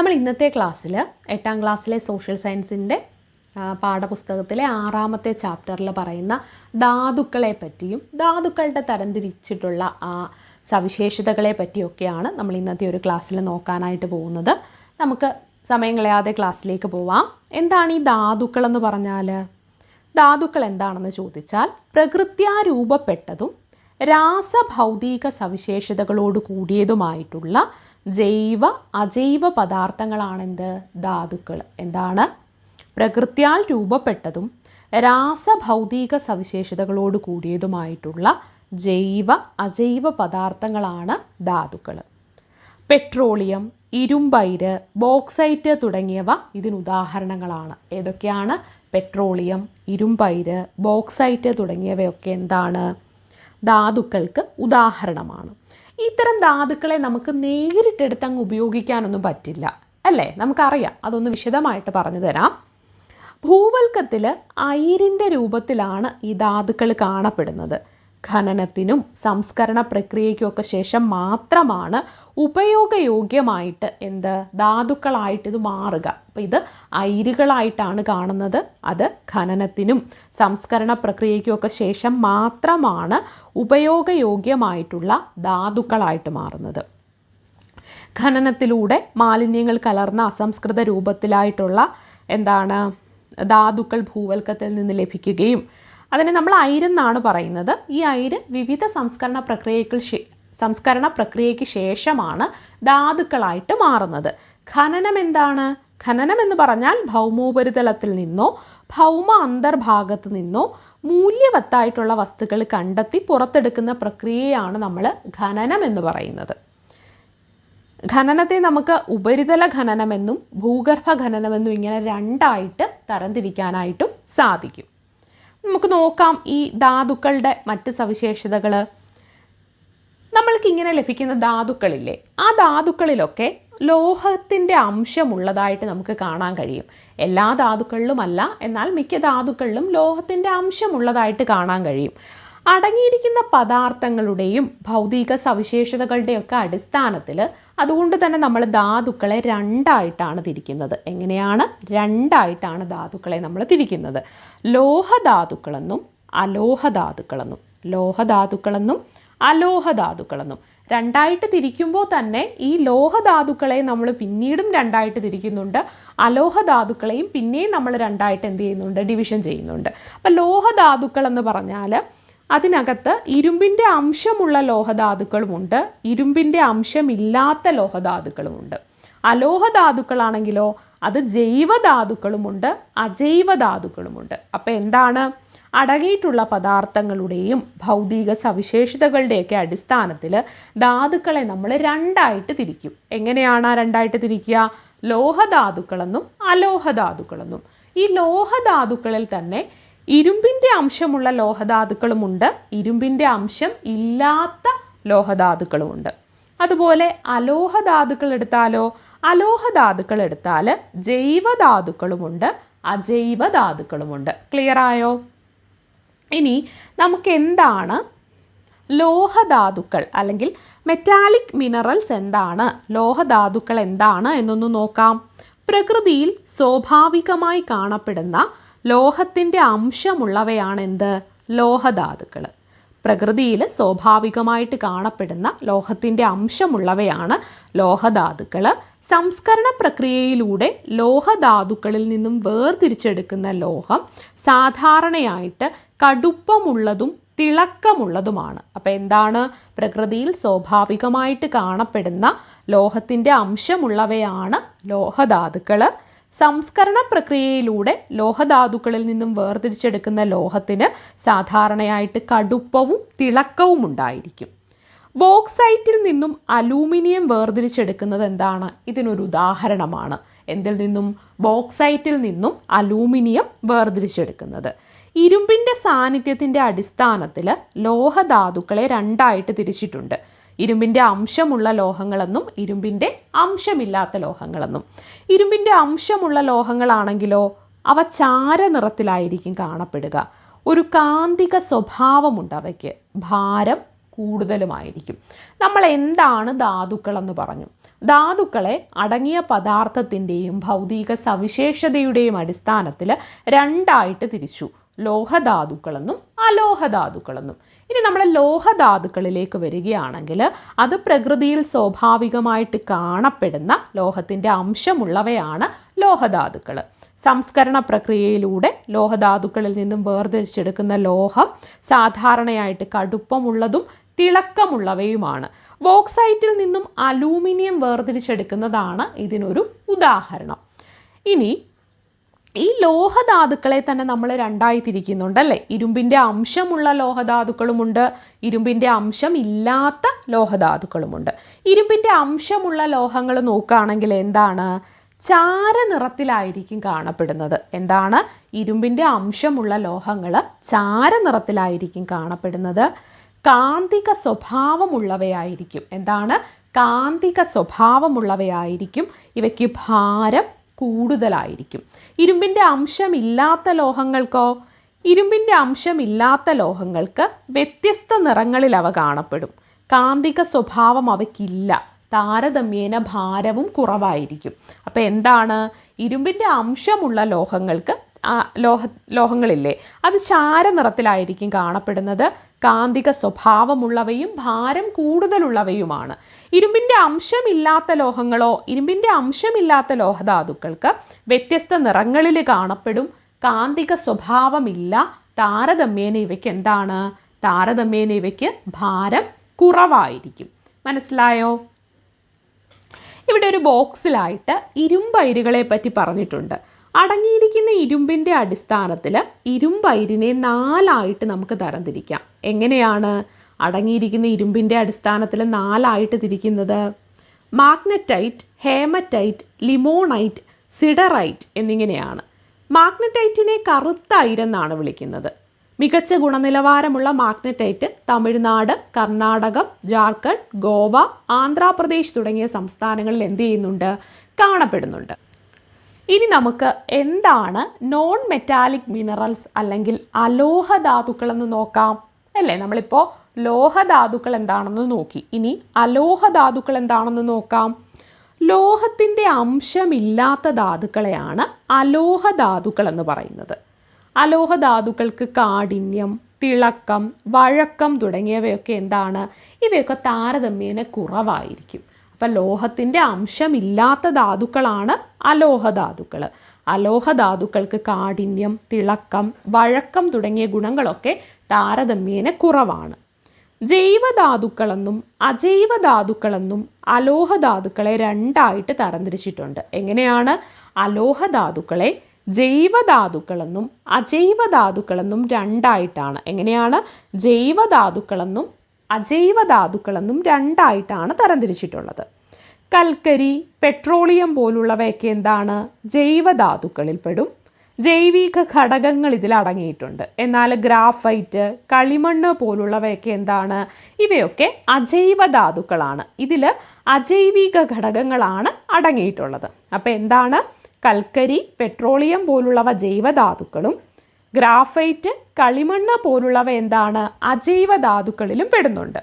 നമ്മൾ ഇന്നത്തെ ക്ലാസ്സിൽ എട്ടാം ക്ലാസ്സിലെ സോഷ്യൽ സയൻസിന്റെ പാഠപുസ്തകത്തിലെ ആറാമത്തെ ചാപ്റ്ററിൽ പറയുന്ന ധാതുക്കളെ പറ്റിയും ധാതുക്കളുടെ തരംതിരിച്ചിട്ടുള്ള ആ സവിശേഷതകളെ പറ്റിയൊക്കെയാണ് നമ്മൾ ഇന്നത്തെ ഒരു ക്ലാസ്സിൽ നോക്കാനായിട്ട് പോകുന്നത്. നമുക്ക് സമയം കളയാതെ ക്ലാസ്സിലേക്ക് പോവാം. എന്താണ് ഈ ധാതുക്കൾ എന്ന് പറഞ്ഞാൽ ധാതുക്കൾ എന്താണെന്ന് ചോദിച്ചാൽ പ്രകൃത്യാ രൂപപ്പെട്ടതും രാസഭൗതിക സവിശേഷതകളോട് കൂടിയതുമായിട്ടുള്ള ജൈവ അജൈവ പദാർത്ഥങ്ങളാണെന്ത്? ധാതുക്കൾ. എന്താണ്? പ്രകൃത്യാൽ രൂപപ്പെട്ടതും രാസഭൗതിക സവിശേഷതകളോട് കൂടിയതുമായിട്ടുള്ള ജൈവ അജൈവ പദാർത്ഥങ്ങളാണ് ധാതുക്കൾ. പെട്രോളിയം ഇരുമ്പയിര് ബോക്സൈറ്റ് തുടങ്ങിയവ ഇതിന് ഉദാഹരണങ്ങളാണ്. ഏതൊക്കെയാണ്? പെട്രോളിയം ഇരുമ്പയിര് ബോക്സൈറ്റ് തുടങ്ങിയവയൊക്കെ എന്താണ്? ധാതുക്കൾക്ക് ഉദാഹരണമാണ്. ഇത്തരം ധാതുക്കളെ നമുക്ക് നേരിട്ടെടുത്ത് അങ്ങ് ഉപയോഗിക്കാനൊന്നും പറ്റില്ല. അല്ലേ? നമുക്കറിയാം. അതൊന്ന് വിശദമായിട്ട് പറഞ്ഞു തരാം. ഭൂവൽക്കത്തിൽ അയിരിന്റെ രൂപത്തിലാണ് ഈ ധാതുക്കൾ കാണപ്പെടുന്നത്. ഖനനത്തിനും സംസ്കരണ പ്രക്രിയയ്ക്കുമൊക്കെ ശേഷം മാത്രമാണ് ഉപയോഗയോഗ്യമായിട്ട് എന്ത് ധാതുക്കളായിട്ട് ഇത് മാറുക. അപ്പോൾ ഇത് അയിരുകളായിട്ടാണ് കാണുന്നത്. അത് ഖനനത്തിനും സംസ്കരണ പ്രക്രിയയ്ക്കുമൊക്കെ ശേഷം മാത്രമാണ് ഉപയോഗയോഗ്യമായിട്ടുള്ള ധാതുക്കളായിട്ട് മാറുന്നത്. ഖനനത്തിലൂടെ മാലിന്യങ്ങൾ കലർന്ന അസംസ്കൃത രൂപത്തിലായിട്ടുള്ള എന്താണ് ധാതുക്കൾ ഭൂവൽക്കത്തിൽ നിന്ന് ലഭിക്കുകയും അതിനെ നമ്മൾ അയിരെന്നാണ് പറയുന്നത്. ഈ അയിര് വിവിധ സംസ്കരണ പ്രക്രിയകൾ സംസ്കരണ പ്രക്രിയയ്ക്ക് ശേഷമാണ് ധാതുക്കളായിട്ട് മാറുന്നത്. ഖനനം എന്താണ്? ഖനനം എന്ന് പറഞ്ഞാൽ ഭൗമോപരിതലത്തിൽ നിന്നോ ഭൗമ അന്തർഭാഗത്ത് നിന്നോ മൂല്യവത്തായിട്ടുള്ള വസ്തുക്കൾ കണ്ടെത്തി പുറത്തെടുക്കുന്ന പ്രക്രിയയാണ് നമ്മൾ ഖനനം എന്ന് പറയുന്നത്. ഖനനത്തെ നമുക്ക് ഉപരിതല ഖനനമെന്നും ഭൂഗർഭ ഖനനമെന്നും ഇങ്ങനെ രണ്ടായിട്ട് തരംതിരിക്കാനായിട്ടും സാധിക്കും. നമുക്ക് നോക്കാം ഈ ധാതുക്കളുടെ മറ്റ് സവിശേഷതകൾ നമ്മൾക്ക് ഇങ്ങനെ ലഭിക്കുന്ന ധാതുക്കളില്ലേ ആ ധാതുക്കളിലൊക്കെ ലോഹത്തിന്റെ അംശമുള്ളതായിട്ട് നമുക്ക് കാണാൻ കഴിയും. എല്ലാ ധാതുക്കളിലുമല്ല എന്നാൽ മിക്ക ധാതുക്കളിലും ലോഹത്തിന്റെ അംശമുള്ളതായിട്ട് കാണാൻ കഴിയും. അടങ്ങിയിരിക്കുന്ന പദാർത്ഥങ്ങളുടെയും ഭൗതിക സവിശേഷതകളുടെയൊക്കെ അടിസ്ഥാനത്തിൽ അതുകൊണ്ട് തന്നെ നമ്മൾ ധാതുക്കളെ രണ്ടായിട്ടാണ് തിരിക്കുന്നത്. എങ്ങനെയാണ്? രണ്ടായിട്ടാണ് ധാതുക്കളെ നമ്മൾ തിരിക്കുന്നത്. ലോഹധാതുക്കളെന്നും അലോഹധാതുക്കളെന്നും ലോഹധാതുക്കളെന്നും അലോഹധാതുക്കളെന്നും രണ്ടായിട്ട് തിരിക്കുമ്പോൾ തന്നെ ഈ ലോഹധാതുക്കളെ നമ്മൾ പിന്നീടും രണ്ടായിട്ട് തിരിക്കുന്നുണ്ട്. അലോഹധാതുക്കളെയും പിന്നെയും നമ്മൾ രണ്ടായിട്ട് എന്ത് ചെയ്യുന്നുണ്ട്? ഡിവിഷൻ ചെയ്യുന്നുണ്ട്. അപ്പം ലോഹധാതുക്കൾ എന്ന് പറഞ്ഞാൽ അതിനകത്ത് ഇരുമ്പിന്റെ അംശമുള്ള ലോഹധാതുക്കളുമുണ്ട് ഇരുമ്പിന്റെ അംശമില്ലാത്ത ലോഹധാതുക്കളുമുണ്ട്. അലോഹധാതുക്കളാണെങ്കിലോ അത് ജൈവധാതുക്കളുമുണ്ട് അജൈവധാതുക്കളുമുണ്ട്. അപ്പോൾ എന്താണ്? അടങ്ങിയിട്ടുള്ള പദാർത്ഥങ്ങളുടെയും ഭൗതിക സവിശേഷതകളുടെയൊക്കെ അടിസ്ഥാനത്തിൽ ധാതുക്കളെ നമ്മൾ രണ്ടായിട്ട് തിരിക്കും. എങ്ങനെയാണ് രണ്ടായിട്ട് തിരിക്കുക? ലോഹധാതുക്കളെന്നും അലോഹധാതുക്കളെന്നും. ഈ ലോഹധാതുക്കളിൽ തന്നെ ഇരുമ്പിന്റെ അംശമുള്ള ലോഹധാതുക്കളുമുണ്ട്. ഇരുമ്പിന്റെ അംശം ഇല്ലാത്ത ലോഹധാതുക്കളുമുണ്ട്. അതുപോലെ അലോഹധാതുക്കൾ എടുത്താലോ? അലോഹധാതുക്കൾ എടുത്താൽ ജൈവധാതുക്കളുമുണ്ട് അജൈവധാതുക്കളുമുണ്ട്. ക്ലിയർ ആയോ? ഇനി നമുക്ക് എന്താണ്? ലോഹധാതുക്കൾ അല്ലെങ്കിൽ മെറ്റാലിക് മിനറൽസ് എന്താണ്? ലോഹധാതുക്കൾ എന്താണ് എന്നൊന്ന് നോക്കാം. പ്രകൃതിയിൽ സ്വാഭാവികമായി കാണപ്പെടുന്ന ലോഹത്തിന്റെ അംശമുള്ളവയാണ് എന്ത് ലോഹധാതുക്കൾ പ്രകൃതിയിൽ സ്വാഭാവികമായിട്ട് കാണപ്പെടുന്ന ലോഹത്തിന്റെ അംശമുള്ളവയാണ് ലോഹധാതുക്കൾ സംസ്കരണ പ്രക്രിയയിലൂടെ ലോഹധാതുക്കളിൽ നിന്നും വേർതിരിച്ചെടുക്കുന്ന ലോഹം സാധാരണയായിട്ട് കടുപ്പമുള്ളതും തിളക്കമുള്ളതുമാണ്. അപ്പോൾ എന്താണ്? പ്രകൃതിയിൽ സ്വാഭാവികമായിട്ട് കാണപ്പെടുന്ന ലോഹത്തിന്റെ അംശമുള്ളവയാണ് ലോഹധാതുക്കൾ സംസ്കരണ പ്രക്രിയയിലൂടെ ലോഹധാതുക്കളിൽ നിന്നും വേർതിരിച്ചെടുക്കുന്ന ലോഹത്തിന് സാധാരണയായിട്ട് കടുപ്പവും തിളക്കവും ഉണ്ടായിരിക്കും. ബോക്സൈറ്റിൽ നിന്നും അലൂമിനിയം വേർതിരിച്ചെടുക്കുന്നത് എന്താണ്? ഇതിനൊരു ഉദാഹരണമാണ്. എന്തിൽ നിന്നും? ബോക്സൈറ്റിൽ നിന്നും അലൂമിനിയം വേർതിരിച്ചെടുക്കുന്നത്. ഇരുമ്പിന്റെ സാന്നിധ്യത്തിന്റെ അടിസ്ഥാനത്തിൽ ലോഹധാതുക്കളെ രണ്ടായിട്ട് തിരിച്ചിട്ടുണ്ട്. ഇരുമ്പിന്റെ അംശമുള്ള ലോഹങ്ങളെന്നും ഇരുമ്പിന്റെ അംശമില്ലാത്ത ലോഹങ്ങളെന്നും. ഇരുമ്പിന്റെ അംശമുള്ള ലോഹങ്ങളാണെങ്കിലോ അവ ചാരനിറത്തിലായിരിക്കും കാണപ്പെടുക. ഒരു കാന്തിക സ്വഭാവമുണ്ട് അവയ്ക്ക്. ഭാരം കൂടുതലുമായിരിക്കും. നമ്മൾ എന്താണ് ധാതുക്കളെന്ന് പറഞ്ഞു. ധാതുക്കളെ അടങ്ങിയ പദാർത്ഥത്തിന്റെയും ഭൗതിക സവിശേഷതയുടെയും അടിസ്ഥാനത്തിൽ രണ്ടായിട്ട് തിരിച്ചു. ലോഹധാതുക്കളെന്നും അലോഹധാതുക്കളെന്നും. ഇനി നമ്മൾ ലോഹധാതുക്കളിലേക്ക് വരികയാണെങ്കിൽ അത് പ്രകൃതിയിൽ സ്വാഭാവികമായിട്ട് കാണപ്പെടുന്ന ലോഹത്തിന്റെ അംശമുള്ളവയാണ് ലോഹധാതുക്കൾ. സംസ്കരണ പ്രക്രിയയിലൂടെ ലോഹധാതുക്കളിൽ നിന്നും വേർതിരിച്ചെടുക്കുന്ന ലോഹം സാധാരണയായിട്ട് കടുപ്പമുള്ളതും തിളക്കമുള്ളവയുമാണ്. ബോക്സൈറ്റിൽ നിന്നും അലൂമിനിയം വേർതിരിച്ചെടുക്കുന്നതാണ് ഇതിനൊരു ഉദാഹരണം. ഇനി ഈ ലോഹധാതുക്കളെ തന്നെ നമ്മൾ രണ്ടായി തിരിക്കുന്നുണ്ടല്ലേ? ഇരുമ്പിന്റെ അംശമുള്ള ലോഹധാതുക്കളുമുണ്ട് ഇരുമ്പിന്റെ അംശം ഇല്ലാത്ത ലോഹധാതുക്കളുമുണ്ട്. ഇരുമ്പിന്റെ അംശമുള്ള ലോഹങ്ങൾ നോക്കുകയാണെങ്കിൽ എന്താണ്? ചാര നിറത്തിലായിരിക്കും കാണപ്പെടുന്നത്. എന്താണ്? ഇരുമ്പിന്റെ അംശമുള്ള ലോഹങ്ങൾ ചാര നിറത്തിലായിരിക്കും കാണപ്പെടുന്നത്. കാന്തിക സ്വഭാവമുള്ളവയായിരിക്കും. എന്താണ്? കാന്തിക സ്വഭാവമുള്ളവയായിരിക്കും. ഇവയ്ക്ക് ഭാരം കൂടുതലായിരിക്കും. ഇരുമ്പിന്റെ അംശമില്ലാത്ത ലോഹങ്ങൾക്കോ? ഇരുമ്പിന്റെ അംശമില്ലാത്ത ലോഹങ്ങൾക്ക് വ്യത്യസ്ത നിറങ്ങളിൽ അവ കാണപ്പെടും. കാന്തിക സ്വഭാവം അവയ്ക്കില്ല. താരതമ്യേന ഭാരവും കുറവായിരിക്കും. അപ്പോൾ എന്താണ്? ഇരുമ്പിന്റെ അംശമുള്ള ലോഹങ്ങൾക്ക് ലോഹ ലോഹങ്ങളില്ലേ? അത് ചാരനിറത്തിലായിരിക്കും കാണപ്പെടുന്നത്. കാന്തിക സ്വഭാവമുള്ളവയും ഭാരം കൂടുതലുള്ളവയുമാണ്. ഇരുമ്പിന്റെ അംശമില്ലാത്ത ലോഹങ്ങളോ ഇരുമ്പിന്റെ അംശമില്ലാത്ത ലോഹധാതുക്കൾക്ക് വ്യത്യസ്ത നിറങ്ങളിൽ കാണപ്പെടും. കാന്തിക സ്വഭാവമില്ല. താരതമ്യേന ഇവയ്ക്ക് എന്താണ്? താരതമ്യേന ഇവയ്ക്ക് ഭാരം കുറവായിരിക്കും. മനസ്സിലായോ? ഇവിടെ ഒരു ബോക്സിലായിട്ട് ഇരുമ്പയിരുകളെ പറ്റി പറഞ്ഞിട്ടുണ്ട്. അടങ്ങിയിരിക്കുന്ന ഇരുമ്പിന്റെ അടിസ്ഥാനത്തിൽ ഇരുമ്പയിരിനെ നാലായിട്ട് നമുക്ക് തരംതിരിക്കാം. എങ്ങനെയാണ് അടങ്ങിയിരിക്കുന്ന ഇരുമ്പിന്റെ അടിസ്ഥാനത്തിൽ നാലായിട്ട് തിരിക്കുന്നത്? മാഗ്നറ്റൈറ്റ് ഹേമറ്റൈറ്റ് ലിമോണൈറ്റ് സിഡറൈറ്റ് എന്നിങ്ങനെയാണ്. മാഗ്നറ്റൈറ്റിനെ കറുത്ത അയിരെന്നാണ് വിളിക്കുന്നത്. മികച്ച ഗുണനിലവാരമുള്ള മാഗ്നറ്റൈറ്റ് തമിഴ്നാട് കർണാടകം ജാർഖണ്ഡ് ഗോവ ആന്ധ്രാപ്രദേശ് തുടങ്ങിയ സംസ്ഥാനങ്ങളിൽ എന്ത് ചെയ്യുന്നുണ്ട്? കാണപ്പെടുന്നുണ്ട്. ഇനി നമുക്ക് എന്താണ് നോൺ മെറ്റാലിക് മിനറൽസ് അല്ലെങ്കിൽ അലോഹധാതുക്കൾ എന്ന് നോക്കാം. അല്ലേ? നമ്മളിപ്പോൾ ലോഹധാതുക്കൾ എന്താണെന്ന് നോക്കി. ഇനി അലോഹധാതുക്കൾ എന്താണെന്ന് നോക്കാം. ലോഹത്തിന്റെ അംശമില്ലാത്ത ധാതുക്കളെയാണ് അലോഹധാതുക്കൾ എന്ന് പറയുന്നത്. അലോഹധാതുക്കൾക്ക് കാഠിന്യം തിളക്കം വഴക്കം തുടങ്ങിയവയൊക്കെ എന്താണ്? ഇവയൊക്കെ താരതമ്യേന കുറവായിരിക്കും. അപ്പം ലോഹത്തിന്റെ അംശമില്ലാത്ത ധാതുക്കളാണ് അലോഹധാതുക്കൾ അലോഹധാതുക്കൾക്ക് കാഠിന്യം തിളക്കം വഴക്കം തുടങ്ങിയ ഗുണങ്ങളൊക്കെ താരതമ്യേന കുറവാണ്. ജൈവധാതുക്കളെന്നും അജൈവധാതുക്കളെന്നും അലോഹധാതുക്കളെ രണ്ടായിട്ട് തരംതിരിച്ചിട്ടുണ്ട്. എങ്ങനെയാണ്? അലോഹധാതുക്കളെ ജൈവധാതുക്കളെന്നും അജൈവധാതുക്കളെന്നും രണ്ടായിട്ടാണ്. എങ്ങനെയാണ്? ജൈവധാതുക്കളെന്നും അജൈവധാതുക്കളെന്നും രണ്ടായിട്ടാണ് തരംതിരിച്ചിട്ടുള്ളത്. കൽക്കരി പെട്രോളിയം പോലുള്ളവയൊക്കെ എന്താണ്? ജൈവധാതുക്കളിൽപ്പെടും ജൈവിക ഘടകങ്ങൾ ഇതിൽ അടങ്ങിയിട്ടുണ്ട്. എന്നാൽ ഗ്രാഫൈറ്റ് കളിമണ്ണ് പോലുള്ളവയൊക്കെ എന്താണ്? ഇവയൊക്കെ അജൈവ ധാതുക്കളാണ് ഇതിൽ അജൈവിക ഘടകങ്ങളാണ് അടങ്ങിയിട്ടുള്ളത്. അപ്പോൾ എന്താണ്? കൽക്കരി പെട്രോളിയം പോലുള്ളവ ജൈവധാതുക്കളും ഗ്രാഫൈറ്റ് കളിമണ്ണ് പോലുള്ളവ എന്താണ്? അജൈവ ധാതുക്കളിലും പെടുന്നുണ്ട്.